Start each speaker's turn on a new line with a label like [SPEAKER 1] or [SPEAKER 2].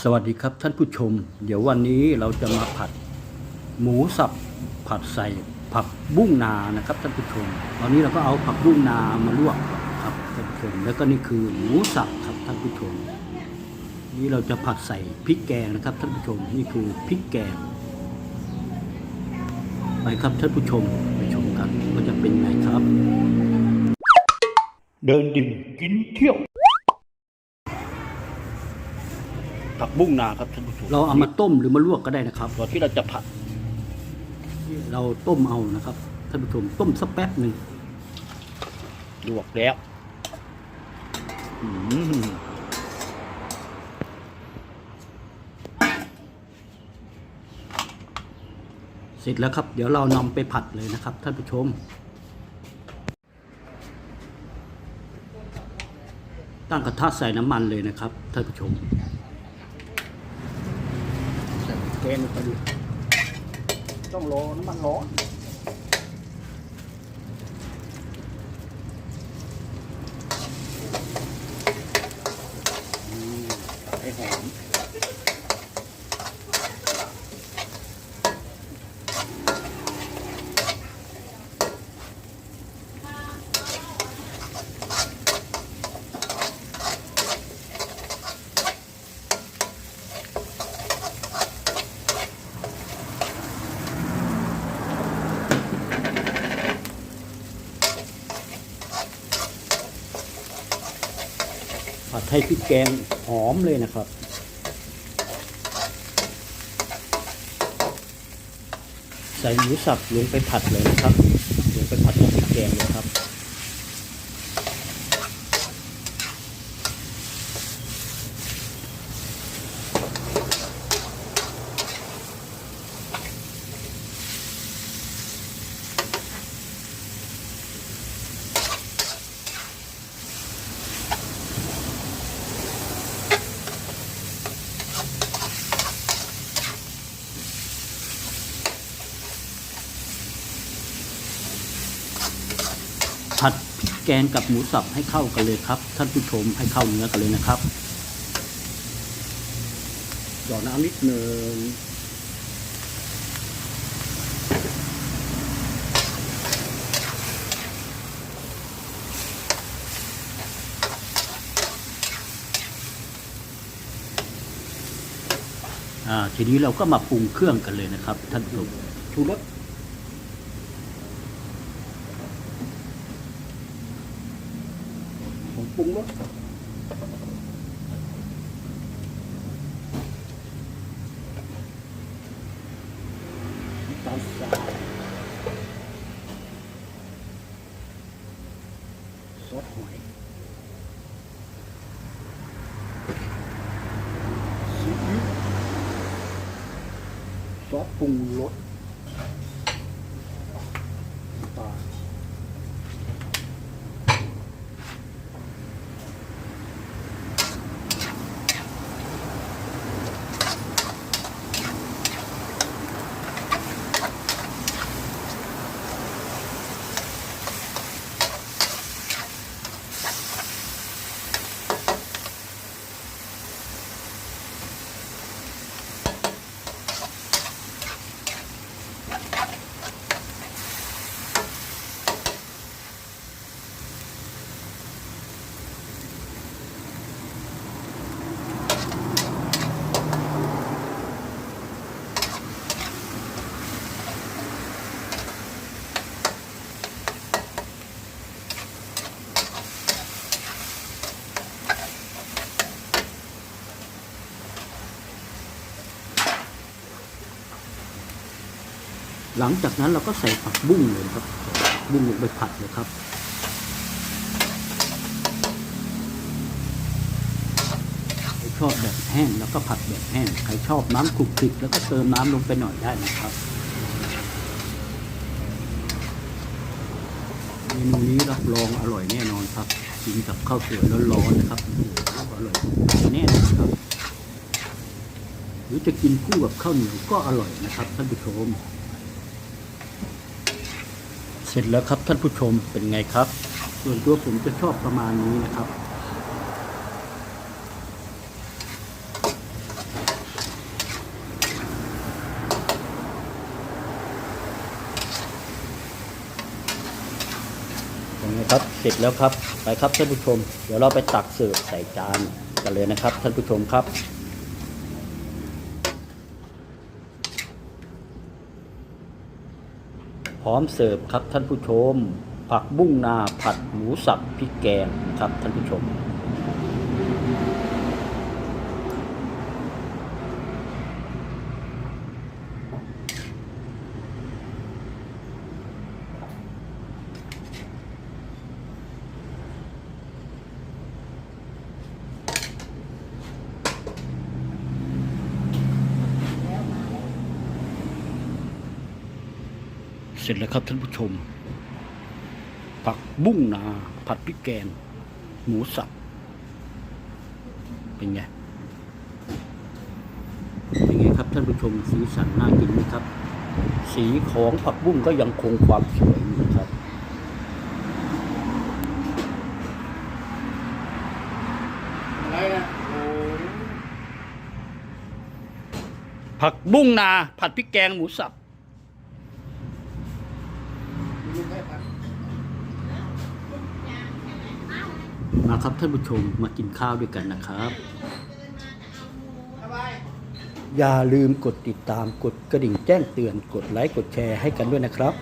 [SPEAKER 1] สวัสดีครับท่านผู้ชม เดี๋ยววันนี้เราจะมาผัดหมูสับผัดใส่ผักบุ้งนานะครับท่านผู้ชม ตอนนี้เราก็เอาผักบุ้งนามาลวกครับท่านผู้ชม แล้วก็นี่คือหมูสับครับท่านผู้ชม นี่เราจะผัดใส่พริกแกงนะครับท่านผู้ชม นี่คือพริกแกง ไปครับท่านผู้ชมไปชมกันว่าจะเป็นไงครับ เดินดิ่งกินเที่ยว ผักบุ้งนาครับท่านผู้ชมเราเอามาต้มหรือมาลวกก็ได้นะครับ ก่อนที่เราจะผัดเราต้มเอานะครับท่านผู้ชมต้มสักแป๊บหนึ่งลวกแล้วอืมเสร็จแล้วครับ เดี๋ยวเรานำไปผัดเลยนะครับท่านผู้ชม ตั้งกระทะใส่น้ำมันเลยนะครับท่านผู้ชมใส่ แกงลงไปดูต้องรอน้ำมันร้อนอืมให้หอม ผัดให้พริกแกงหอมเลยนะครับ ใส่หมูสับลงไปผัดเลยนะครับ ลงไปผัดกับพริกแกงเลยครับ ผัดพริกแกงกับหมูสับให้เข้ากันเลยครับ ท่านผู้ชมให้เข้าเนื้อกันเลยนะครับหยอดน้ำนิดหนึ่งอ่าทีนี้เราก็มาปรุงเครื่องกันเลยนะครับ ท่านผู้ชมชูรส ผง ปรุงรสน้ำตาลทรายซอสหอยซีอิ๊วซอสปรุงรส หลังจากนั้นเราก็ใส่ผักบุ้งเลยครับ บุ้งลงไปผัดเลยครับใครชอบแบบแห้งแล้วก็ผัดแบบแห้ง ใครชอบน้ำคลุกคลิกแล้วก็เติมน้ำลงไปหน่อยได้นะครับเมนูนี้รับรองอร่อยแน่นอนครับกินกับข้าวสวยร้อนๆนะครับโอ้โหอร่อยแน่นอนครับ หรือจะกินคู่กับข้าวเหนียวก็อร่อยนะครับท่านผู้ชม เสร็จแล้วครับท่านผู้ชมเป็นไงครับ ส่วนตัวผมจะชอบประมาณนี้นะครับ เป็นไงครับเสร็จแล้วครับไปครับท่านผู้ชม เดี๋ยวเราไปตักเสิร์ฟใส่จานกันเลยนะครับ ท่านผู้ชมครับ พร้อมเสิร์ฟครับท่านผู้ชม ผักบุ้งนาผัดหมูสับพริกแกงครับท่านผู้ชม เสร็จแล้วครับท่านผู้ชม ผักบุ้งนา ผัดพริกแกง หมูสับ เป็นไง เป็นไงครับท่านผู้ชม สีสันน่ากินไหมครับ สีของผักบุ้งก็ยังคงความสวยอยู่นะครับ
[SPEAKER 2] อะไรนะโอ้ย
[SPEAKER 1] ผักบุ้งนา ผัดพริกแกงหมูสับ
[SPEAKER 2] มีลูกให้ผัด
[SPEAKER 1] มาครับท่านผู้ชมมากินข้าวด้วยกันนะครับ อย่าลืมกดติดตามกดกระดิ่งแจ้งเตือนกดไลค์กดแชร์ให้กันด้วยนะครับ